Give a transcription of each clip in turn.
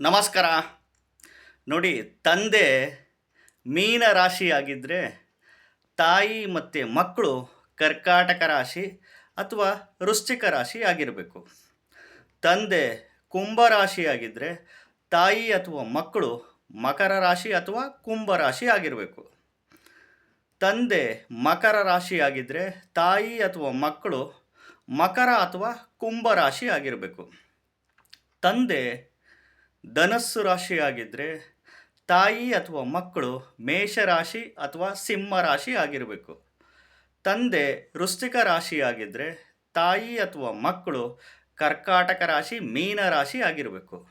ನಮಸ್ಕಾರ. ನೋಡಿ, ತಂದೆ ಮೀನ ರಾಶಿಯಾಗಿದ್ದರೆ ತಾಯಿ ಮತ್ತು ಮಕ್ಕಳು ಕರ್ಕಾಟಕ ರಾಶಿ ಅಥವಾ ವೃಶ್ಚಿಕ ರಾಶಿ ಆಗಿರಬೇಕು. ತಂದೆ ಕುಂಭ ರಾಶಿಯಾಗಿದ್ದರೆ ತಾಯಿ ಅಥವಾ ಮಕ್ಕಳು ಮಕರ ರಾಶಿ ಅಥವಾ ಕುಂಭ ರಾಶಿ ಆಗಿರಬೇಕು. ತಂದೆ ಮಕರ ರಾಶಿಯಾಗಿದ್ದರೆ ತಾಯಿ ಅಥವಾ ಮಕ್ಕಳು ಮಕರ ಅಥವಾ ಕುಂಭ ರಾಶಿ ಆಗಿರಬೇಕು. ತಂದೆ ಧನಸ್ಸು ರಾಶಿಯಾಗಿದ್ದರೆ ತಾಯಿ ಅಥವಾ ಮಕ್ಕಳು ಮೇಷರಾಶಿ ಅಥವಾ ಸಿಂಹ ರಾಶಿ ಆಗಿರಬೇಕು. ತಂದೆ ವೃಶ್ಚಿಕ ರಾಶಿಯಾಗಿದ್ದರೆ ತಾಯಿ ಅಥವಾ ಮಕ್ಕಳು ಕರ್ಕಾಟಕ ರಾಶಿ, ಮೀನ ರಾಶಿ ಆಗಿರಬೇಕು.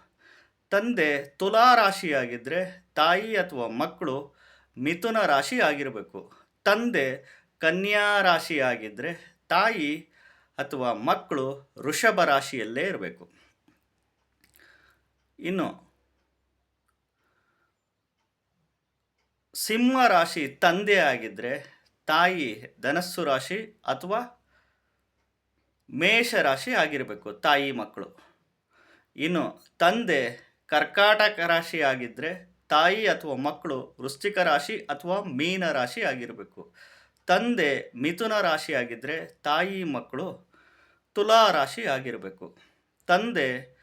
ತಂದೆ ತುಲಾ ರಾಶಿಯಾಗಿದ್ದರೆ ತಾಯಿ ಅಥವಾ ಮಕ್ಕಳು ಮಿಥುನ ರಾಶಿ ಆಗಿರಬೇಕು. ತಂದೆ ಕನ್ಯಾ ರಾಶಿಯಾಗಿದ್ದರೆ ತಾಯಿ ಅಥವಾ ಮಕ್ಕಳು ವೃಷಭ ರಾಶಿಯಲ್ಲೇ ಇರಬೇಕು. ಇನ್ನು ಸಿಂಹ ರಾಶಿ ತಂದೆ ಆಗಿದ್ದರೆ ತಾಯಿ ಧನಸ್ಸು ರಾಶಿ ಅಥವಾ ಮೇಷ ರಾಶಿ ಆಗಿರಬೇಕು, ತಾಯಿ ಮಕ್ಕಳು. ಇನ್ನು ತಂದೆ ಕರ್ಕಾಟಕ ರಾಶಿ ಆಗಿದ್ದರೆ ತಾಯಿ ಅಥವಾ ಮಕ್ಕಳು ವೃಶ್ಚಿಕ ರಾಶಿ ಅಥವಾ ಮೀನ ರಾಶಿ ಆಗಿರಬೇಕು. ತಂದೆ ಮಿಥುನ ರಾಶಿ ಆಗಿದ್ದರೆ ತಾಯಿ ಮಕ್ಕಳು ತುಲಾ ರಾಶಿ ಆಗಿರಬೇಕು. ತಂದೆ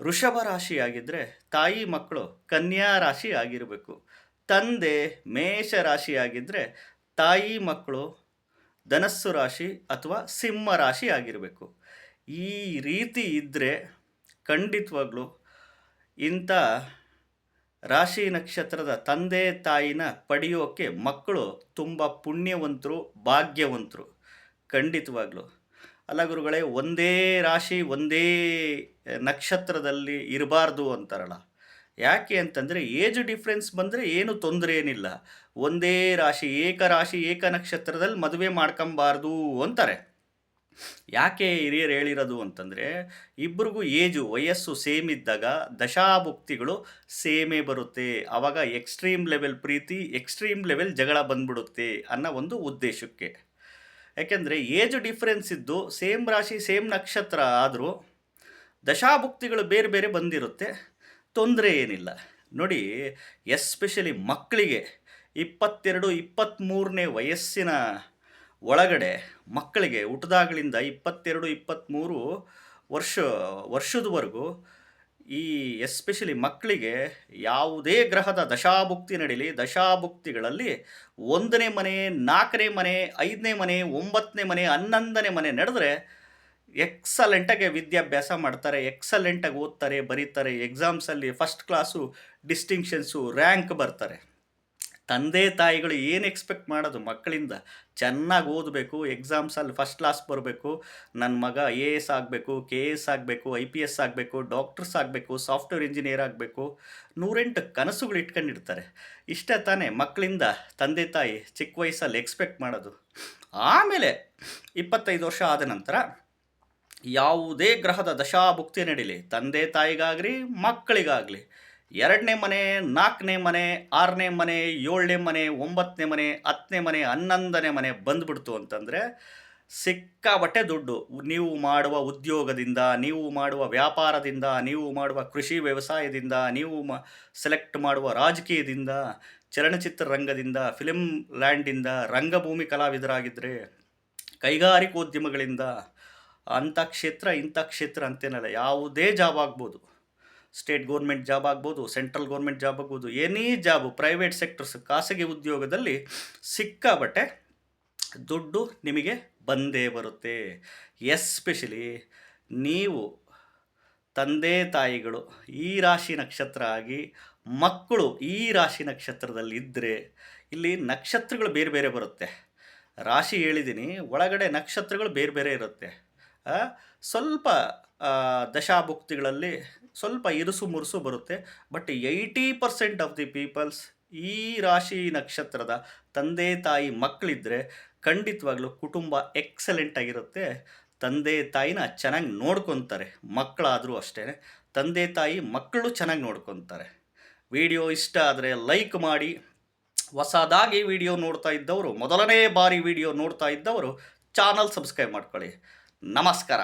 ವೃಷಭ ರಾಶಿಯಾಗಿದ್ದರೆ ತಾಯಿ ಮಕ್ಕಳು ಕನ್ಯಾ ರಾಶಿ ಆಗಿರಬೇಕು. ತಂದೆ ಮೇಷ ರಾಶಿಯಾಗಿದ್ದರೆ ತಾಯಿ ಮಕ್ಕಳು ಧನಸ್ಸು ರಾಶಿ ಅಥವಾ ಸಿಂಹ ರಾಶಿ ಆಗಿರಬೇಕು. ಈ ರೀತಿ ಇದ್ದರೆ ಖಂಡಿತವಾಗ್ಲೂ ಇಂಥ ರಾಶಿ ನಕ್ಷತ್ರದ ತಂದೆ ತಾಯಿನ ಪಡೆಯೋಕ್ಕೆ ಮಕ್ಕಳು ತುಂಬ ಪುಣ್ಯವಂತರು, ಭಾಗ್ಯವಂತರು. ಖಂಡಿತವಾಗ್ಲೂ. ಅಲ್ಲ ಗುರುಗಳೇ, ಒಂದೇ ರಾಶಿ, ಒಂದೇ ನಕ್ಷತ್ರದಲ್ಲಿ ಇರಬಾರ್ದು ಅಂತಾರಲ್ಲ. ಯಾಕೆ ಅಂತಂದರೆ, ಏಜ್ ಡಿಫ್ರೆನ್ಸ್ ಬಂದರೆ ಏನು ತೊಂದರೆ ಏನಿಲ್ಲ. ಒಂದೇ ರಾಶಿ, ಏಕ ರಾಶಿ, ಏಕ ನಕ್ಷತ್ರದಲ್ಲಿ ಮದುವೆ ಮಾಡ್ಕೊಂಬಾರ್ದು ಅಂತಾರೆ. ಯಾಕೆ ಹಿರಿಯರು ಹೇಳಿರೋದು ಅಂತಂದರೆ ಇಬ್ಬರಿಗೂ ಏಜು, ವಯಸ್ಸು ಸೇಮ್ ಇದ್ದಾಗ ದಶಾಭುಕ್ತಿಗಳು ಸೇಮೇ ಬರುತ್ತೆ. ಆವಾಗ ಎಕ್ಸ್ಟ್ರೀಮ್ ಲೆವೆಲ್ ಪ್ರೀತಿ, ಎಕ್ಸ್ಟ್ರೀಮ್ ಲೆವೆಲ್ ಜಗಳ ಬಂದ್ಬಿಡುತ್ತೆ ಅನ್ನೋ ಒಂದು ಉದ್ದೇಶಕ್ಕೆ. ಯಾಕೆಂದರೆ ಏಜ್ ಡಿಫ್ರೆನ್ಸ್ ಇದ್ದು ಸೇಮ್ ರಾಶಿ ಸೇಮ್ ನಕ್ಷತ್ರ ಆದರೂ ದಶಾಭುಕ್ತಿಗಳು ಬೇರೆ ಬೇರೆ ಬಂದಿರುತ್ತೆ. ತೊಂದರೆ ಏನಿಲ್ಲ. ನೋಡಿ ಎಸ್ಪೆಷಲಿ ಮಕ್ಕಳಿಗೆ ಇಪ್ಪತ್ತೆರಡು ಇಪ್ಪತ್ತ್ಮೂರನೇ ವಯಸ್ಸಿನ ಒಳಗಡೆ ಮಕ್ಕಳಿಗೆ ಹುಟ್ಟಿದಾಗಲಿಂದ ಇಪ್ಪತ್ತೆರಡು ಇಪ್ಪತ್ತ್ಮೂರು ವರ್ಷ, ವರ್ಷದವರೆಗೂ ಈ ಎಸ್ಪೆಷಲಿ ಮಕ್ಕಳಿಗೆ ಯಾವುದೇ ಗ್ರಹದ ದಶಾಭುಕ್ತಿ ನಡೀಲಿ, ದಶಾಭುಕ್ತಿಗಳಲ್ಲಿ ಒಂದನೇ ಮನೆ, ನಾಲ್ಕನೇ ಮನೆ, ಐದನೇ ಮನೆ, ಒಂಬತ್ತನೇ ಮನೆ, ಹನ್ನೊಂದನೇ ಮನೆ ನಡೆದ್ರೆ ಎಕ್ಸಲೆಂಟಾಗಿ ವಿದ್ಯಾಭ್ಯಾಸ ಮಾಡ್ತಾರೆ ಎಕ್ಸಲೆಂಟಾಗಿ ಓದ್ತಾರೆ, ಬರೀತಾರೆ ಎಕ್ಸಾಮ್ಸಲ್ಲಿ ಫಸ್ಟ್ ಕ್ಲಾಸು ಡಿಸ್ಟಿಂಕ್ಷನ್ಸು ರ್ಯಾಂಕ್ ಬರ್ತಾರೆ. ತಂದೆ ತಾಯಿಗಳು ಏನು ಎಕ್ಸ್ಪೆಕ್ಟ್ ಮಾಡೋದು? ಮಕ್ಕಳಿಂದ ಚೆನ್ನಾಗಿ ಓದಬೇಕು ಎಕ್ಸಾಮ್ಸಲ್ಲಿ ಫಸ್ಟ್ ಕ್ಲಾಸ್ ಬರಬೇಕು ನನ್ನ ಮಗ ಎ ಎಸ್ ಆಗಬೇಕು ಕೆ ಎಸ್ ಆಗಬೇಕು ಐ ಪಿ ಎಸ್ ಆಗಬೇಕು ಡಾಕ್ಟರ್ಸ್ ಆಗಬೇಕು ಸಾಫ್ಟ್ವೇರ್ ಇಂಜಿನಿಯರ್ ಆಗಬೇಕು, ನೂರೆಂಟು ಕನಸುಗಳು ಇಟ್ಕೊಂಡಿರ್ತಾರೆ. ಇಷ್ಟೇ ತಾನೇ ಮಕ್ಕಳಿಂದ ತಂದೆ ತಾಯಿ ಚಿಕ್ಕ ವಯಸ್ಸಲ್ಲಿ ಎಕ್ಸ್ಪೆಕ್ಟ್ ಮಾಡೋದು. ಆಮೇಲೆ ಇಪ್ಪತ್ತೈದು ವರ್ಷ ಆದ ನಂತರ ಯಾವುದೇ ಗ್ರಹದ ದಶಾಭುಕ್ತಿ ನಡೀಲಿ. ತಂದೆ ತಾಯಿಗಾಗಲಿ, ಮಕ್ಕಳಿಗಾಗಲಿ. ಎರಡನೇ ಮನೆ, ನಾಲ್ಕನೇ ಮನೆ, ಆರನೇ ಮನೆ, ಏಳನೇ ಮನೆ, ಒಂಬತ್ತನೇ ಮನೆ, ಹತ್ತನೇ ಮನೆ, ಹನ್ನೊಂದನೇ ಮನೆ ಬಂದ್ಬಿಡ್ತು ಅಂತಂದರೆ ಸಿಕ್ಕಾಬಟ್ಟೆ ದುಡ್ಡು. ನೀವು ಮಾಡುವ ಉದ್ಯೋಗದಿಂದ, ನೀವು ಮಾಡುವ ವ್ಯಾಪಾರದಿಂದ, ನೀವು ಮಾಡುವ ಕೃಷಿ ವ್ಯವಸಾಯದಿಂದ, ನೀವು ಮ ಸೆಲೆಕ್ಟ್ ಮಾಡುವ ರಾಜಕೀಯದಿಂದ, ಚಲನಚಿತ್ರ ರಂಗದಿಂದ ಫಿಲಿಮ್ ಲ್ಯಾಂಡಿಂದ ರಂಗಭೂಮಿ ಕಲಾವಿದರಾಗಿದ್ದರೆ ಕೈಗಾರಿಕೋದ್ಯಮಗಳಿಂದ ಅಂಥ ಕ್ಷೇತ್ರ ಇಂಥ ಕ್ಷೇತ್ರ ಅಂತೇನಲ್ಲ, ಯಾವುದೇ ಜಾಬ್ ಆಗ್ಬೋದು. ಸ್ಟೇಟ್ ಗೌರ್ಮೆಂಟ್ ಜಾಬ್ ಆಗ್ಬೋದು, ಸೆಂಟ್ರಲ್ ಗೌರ್ಮೆಂಟ್ ಜಾಬ್ ಆಗ್ಬೋದು, ಎನಿ ಜಾಬು ಪ್ರೈವೇಟ್ ಸೆಕ್ಟರ್ಸ್ ಖಾಸಗಿ ಉದ್ಯೋಗದಲ್ಲಿ ಸಿಕ್ಕಾಬಟ್ಟೆ ದುಡ್ಡು ನಿಮಗೆ ಬಂದೇ ಬರುತ್ತೆ. ಎಸ್ಪೆಷಲಿ ನೀವು ತಂದೆ ತಾಯಿಗಳು ಈ ರಾಶಿ ನಕ್ಷತ್ರ ಆಗಿ ಮಕ್ಕಳು ಈ ರಾಶಿ ನಕ್ಷತ್ರದಲ್ಲಿ ಇದ್ದರೆ ಇಲ್ಲಿ ನಕ್ಷತ್ರಗಳು ಬೇರೆ ಬೇರೆ ಬರುತ್ತೆ. ರಾಶಿ ಹೇಳಿದ್ದೀನಿ ಒಳಗಡೆ ನಕ್ಷತ್ರಗಳು ಬೇರೆ ಬೇರೆ ಇರುತ್ತೆ. ಸ್ವಲ್ಪ ದಶಾಭುಕ್ತಿಗಳಲ್ಲಿ ಸ್ವಲ್ಪ ಇರುಸು ಮುರುಸು ಬರುತ್ತೆ. But eighty percent of the peoples ಈ ರಾಶಿ ನಕ್ಷತ್ರದ ತಂದೆ, ತಾಯಿ ಮಕ್ಕಳಿದ್ದರೆ ಖಂಡಿತವಾಗ್ಲೂ ಕುಟುಂಬ ಎಕ್ಸಲೆಂಟ್ ಆಗಿರುತ್ತೆ. ತಂದೆ, ತಾಯಿನ ಚೆನ್ನಾಗಿ ನೋಡ್ಕೊತಾರೆ. ಮಕ್ಕಳಾದರೂ ಅಷ್ಟೇ ತಂದೆ, ತಾಯಿ ಮಕ್ಕಳು ಚೆನ್ನಾಗಿ ನೋಡ್ಕೊತಾರೆ. ವಿಡಿಯೋ ಇಷ್ಟ ಆದರೆ ಲೈಕ್ ಮಾಡಿ. ಹೊಸದಾಗಿ ವಿಡಿಯೋ ನೋಡ್ತಾ ಇದ್ದವರು, ಮೊದಲನೇ ಬಾರಿ ವಿಡಿಯೋ ನೋಡ್ತಾ ಇದ್ದವರು, ಚಾನಲ್ ಸಬ್ಸ್ಕ್ರೈಬ್ ಮಾಡ್ಕೊಳ್ಳಿ. ನಮಸ್ಕಾರ.